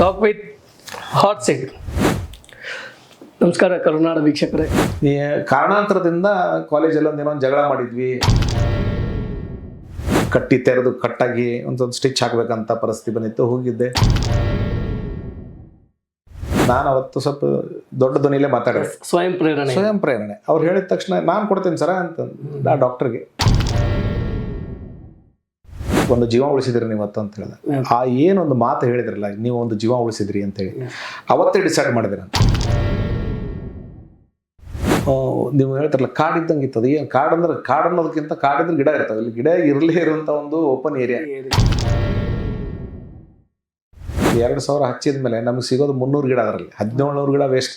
Talk with hot seat. ನಮಸ್ಕಾರ ಕರುನಾಡ ವೀಕ್ಷಕರೇ. ಈ ಕಾರಣಾಂತರದಿಂದ ಕಾಲೇಜಲ್ಲಿ ಒಂದು ಏನೋ ಒಂದು ಜಗಳ ಮಾಡಿದ್ವಿ. ಕಟ್ಟಿ ತೆರೆದು ಕಟ್ಟಾಗಿ ಒಂದೊಂದು ಸ್ಟಿಚ್ ಹಾಕ್ಬೇಕಂತ ಪರಿಸ್ಥಿತಿ ಬಂದಿತ್ತು ಹೋಗಿದ್ದೆ. ನಾನು ಅವತ್ತು ಸ್ವಲ್ಪ ದೊಡ್ಡ ಧ್ವನಿಲೇ ಮಾತಾಡಿದೆ. ಸ್ವಯಂ ಪ್ರೇರಣೆ. ಸ್ವಯಂ ಪ್ರೇರಣೆ. ಅವ್ರು ಹೇಳಿದ ತಕ್ಷಣ ನಾನು ಕೊಡ್ತೀನಿ ಸರ ಅಂತ ಆ ಡಾಕ್ಟರ್ಗೆ. ಒಂದು ಜೀವ ಉಳಿಸಿದ್ರಿ ನೀವು ಅಂತ ಹೇಳಿದ ಆ ಏನೊಂದು ಮಾತು ಹೇಳಿದ್ರಲ್ಲ ನೀವು ಒಂದು ಜೀವ ಉಳಿಸಿದ್ರಿ ಅಂತೇಳಿ ಅವತ್ತೇ ಡಿಸೈಡ್ ಮಾಡಿದ್ರಿ ನಾನು ಆ, ನೀವು ಹೇಳ್ತಾರಲ್ಲ ಕಾಡು ಇದ್ದಂಗೆ ಅದು ಏನು ಕಾಡು ಅಂದ್ರೆ ಕಾಡು ಅನ್ನೋದಕ್ಕಿಂತ ಕಾಡಿದ್ರೆ ಗಿಡ ಇರ್ತದೆ. ಇಲ್ಲಿ ಗಿಡ ಇರಲೇ ಇರುವಂತ ಒಂದು ಓಪನ್ ಏರಿಯಾ ಎರಡು ಸಾವಿರ ಹಚ್ಚಿದ ಮೇಲೆ ನಮ್ಗೆ ಸಿಗೋದು ಮುನ್ನೂರು ಗಿಡ ಅದರಲ್ಲಿ. ಹದಿನೇಳು ನೂರು ಗಿಡ ವೇಸ್ಟ್